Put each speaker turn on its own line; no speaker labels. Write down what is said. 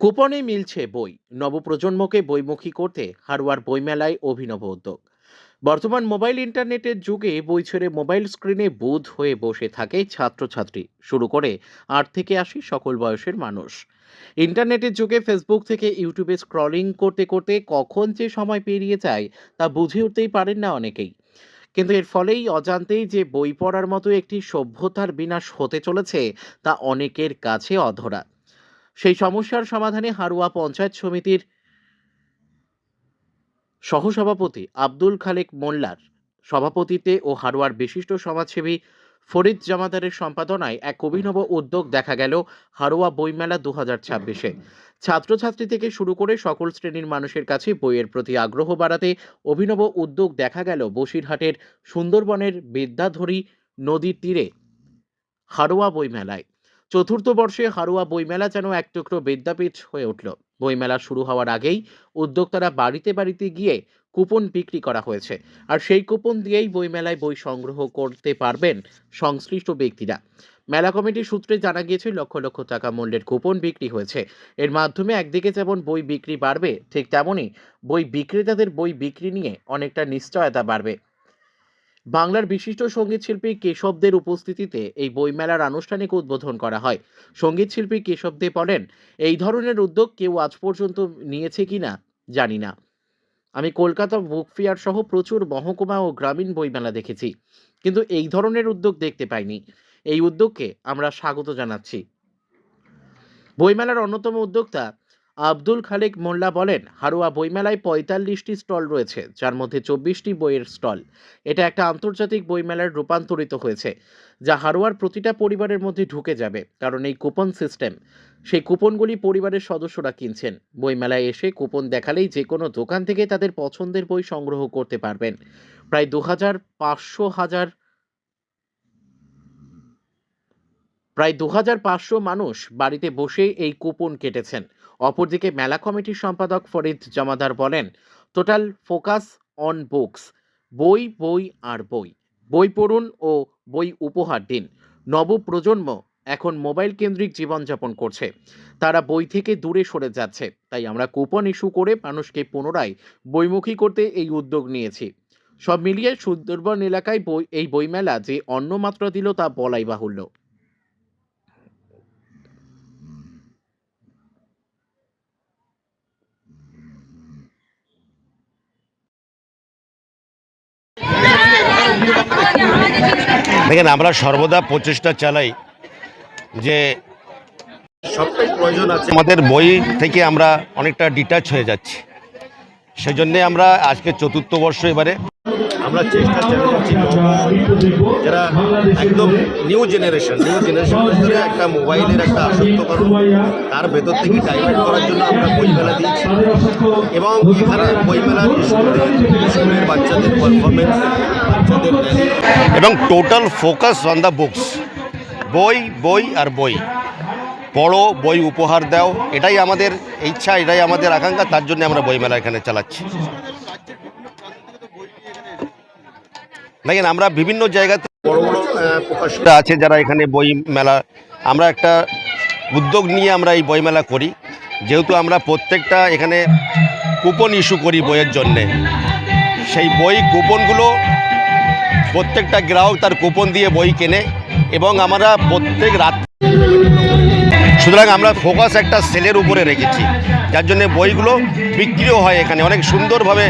কুপনে মিলছে বই। নবপ্রজন্মকে বইমুখী করতে হারোয়ার বইমেলায় অভিনব উদ্যোগ। বর্তমান মোবাইল ইন্টারনেটের যুগে বই ছেড়ে মোবাইল স্ক্রিনে বোধ হয়ে বসে থাকে ছাত্রছাত্রী, শুরু করে আট থেকে আশি সকল বয়সের মানুষ। ইন্টারনেটের যুগে ফেসবুক থেকে ইউটিউবে স্ক্রলিং করতে করতে কখন যে সময় পেরিয়ে যায় তা বুঝে উঠতেই পারেন না অনেকেই। কিন্তু এর ফলেই অজান্তেই যে বই পড়ার মতো একটি সভ্যতার বিনাশ হতে চলেছে তা অনেকের কাছে অধরা। সেই সমস্যার সমাধানে হারুয়া পঞ্চায়েত সমিতির সহসভাপতি আব্দুল খালেক মোল্লার সভাপতিতে ও হারোয়ার বিশিষ্ট সমাজসেবী ফরিদ জামাদারের সম্পাদনায় এক অভিনব উদ্যোগ দেখা গেল হারোয়া বইমেলা দু হাজার ছাব্বিশে। ছাত্রছাত্রী থেকে শুরু করে সকল শ্রেণির মানুষের কাছে বইয়ের প্রতি আগ্রহ বাড়াতে অভিনব উদ্যোগ দেখা গেল বসিরহাটের সুন্দরবনের বিদ্যাধরী নদীর তীরে হারোয়া বইমেলায়। চতুর্থ বর্ষে হারোয়া বইমেলা যেন এক টুকরো বিদ্যাপীঠ হয়ে উঠল। বইমেলা শুরু হওয়ার আগেই উদ্যোক্তারা বাড়িতে বাড়িতে গিয়ে কুপন বিক্রি করা হয়েছে। আর সেই কুপন দিয়েই বইমেলায় বই সংগ্রহ করতে পারবেন সংশ্লিষ্ট ব্যক্তিরা। মেলা কমিটির সূত্রে জানা গিয়েছে, লক্ষ লক্ষ টাকা মূল্যের কুপন বিক্রি হয়েছে। এর মাধ্যমে একদিকে যেমন বই বিক্রি বাড়বে, ঠিক তেমনই বই বিক্রেতাদের বই বিক্রি নিয়ে অনেকটা নিশ্চয়তা বাড়বে। বাংলার বিশিষ্ট সংগীত শিল্পী কেশবদের উপস্থিতিতে এই বইমেলার আনুষ্ঠানিক উদ্বোধন করা হয়। সংগীত শিল্পী কেশব দে বলেন, এই ধরনের উদ্যোগ কেউ আজ পর্যন্ত নিয়েছে কিনা জানি না। আমি কলকাতা বুক ফেয়ার সহ প্রচুর মহকুমা ও গ্রামীণ বইমেলা দেখেছি, কিন্তু এই ধরনের উদ্যোগ দেখতে পাইনি। এই উদ্যোগকে আমরা স্বাগত জানাচ্ছি। বইমেলার অন্যতম উদ্যোক্তা আব্দুল খালেক মোল্লা বলেন, হারোয়া বইমেলায় পঁয়তাল্লিশটি স্টল রয়েছে, যার মধ্যে চব্বিশটি বইয়ের স্টল। এটা একটা আন্তর্জাতিক বইমেলার রূপান্তরিত হয়েছে, যা হারোয়ার প্রতিটা পরিবারের মধ্যে ঢুকে যাবে, কারণ এই কুপন সিস্টেম। সেই কুপনগুলি পরিবারের সদস্যরা কিনছেন। বইমেলায় এসে কুপন দেখালেই যে কোনো দোকান থেকে তাদের পছন্দের বই সংগ্রহ করতে পারবেন। প্রায় দু হাজার পাঁচশো হাজার প্রায় দু হাজার পাঁচশো মানুষ বাড়িতে বসে এই কুপন কেটেছেন। অপরদিকে মেলা কমিটির সম্পাদক ফরিদ জমাদার বলেন টোটাল ফোকাস অন বুকস বই বই আর বই। বই পড়ুন ও বই উপহার দিন। নবপ্রজন্ম এখন মোবাইল কেন্দ্রিক জীবনযাপন করছে। তারা বই থেকে দূরে সরে যাচ্ছে। তাই আমরা কুপন ইস্যু করে মানুষকে পুনরায় বইমুখী করতে এই উদ্যোগ নিয়েছি। সব মিলিয়ে সুন্দরবন এলাকায় বই, এই বইমেলা যে অন্য মাত্রা দিল তা বলাই বাহুল্য।
দেখেন আমরা সর্বদা প্রচেষ্টা চালাই যে
সবটাই প্রয়োজন আছে।
আমাদের বই থেকে আমরা অনেকটা ডিটাচ হয়ে যাচ্ছি। সেই জন্যে আমরা আজকে চতুর্থ বর্ষ এবারে।
আমরা চেষ্টা চালিয়ে যাচ্ছি যারা একদম নিউ জেনারেশন নিউ জেনারেশন একটা মোবাইলের একটা আসক্তকরণ তার ভেতর থেকে ডাইভার্ট করার জন্য আমরা এবং এখানে বইমেলা স্কুলের বাচ্চাদের পারফরমেন্স বাচ্চাদের
এবং total focus on the books বই বই আর বই। পড়ো বই উপহার দাও এটাই আমাদের ইচ্ছা এটাই আমাদের আকাঙ্ক্ষা তার জন্য আমরা বইমেলা এখানে চালাচ্ছি। দেখেন আমরা বিভিন্ন জায়গাতে
বড় বড় আহ, প্রকাশ
যারা আছে যারা এখানে বই মেলা আমরা একটা উদ্যোগ নিয়ে আমরা এই বইমেলা করি। যেহেতু আমরা প্রত্যেকটা এখানে কুপন ইস্যু করি বইয়ের জন্যে, সেই বই কুপনগুলো প্রত্যেকটা গ্রাহক তার কুপন দিয়ে বই কেনে এবং আমরা প্রত্যেক রাত সুতরাং আমরা ফোকাস একটা সেলের উপরে রেখেছি, যার জন্য বইগুলো বিক্রিও হয় এখানে, অনেক সুন্দরভাবে